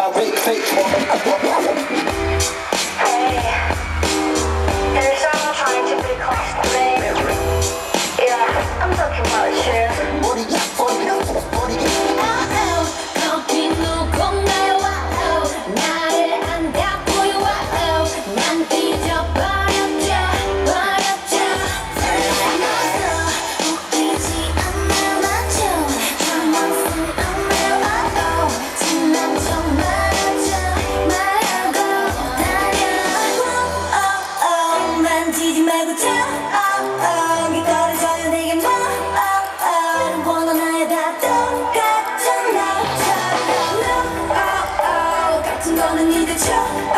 my big fake. 了你的酒。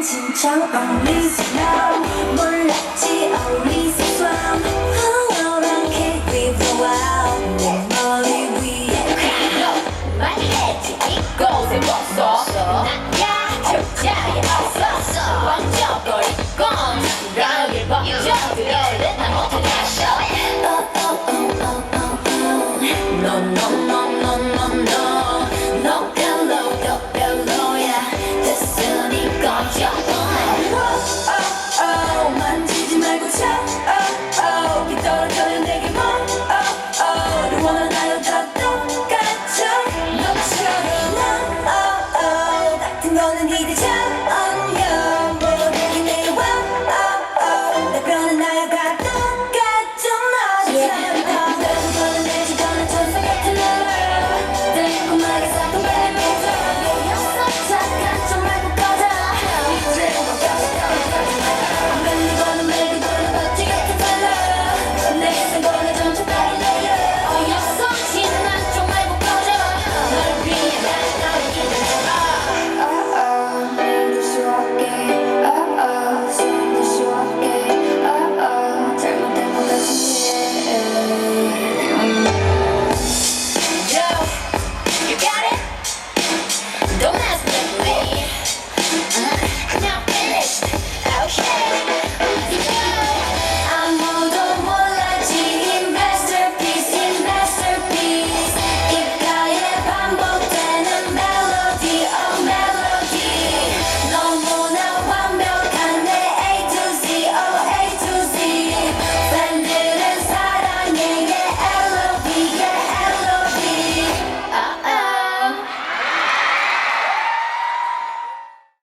진창 only slow 몰랐지 only swam 황홀한 cake with the wow 내 머리 위에 crown My head it goes and what's up 나야 적자에 없었어 왕적거리 건 나를 번쩍들어 내나 못하겠어 Oh oh oh oh oh No no doesn't need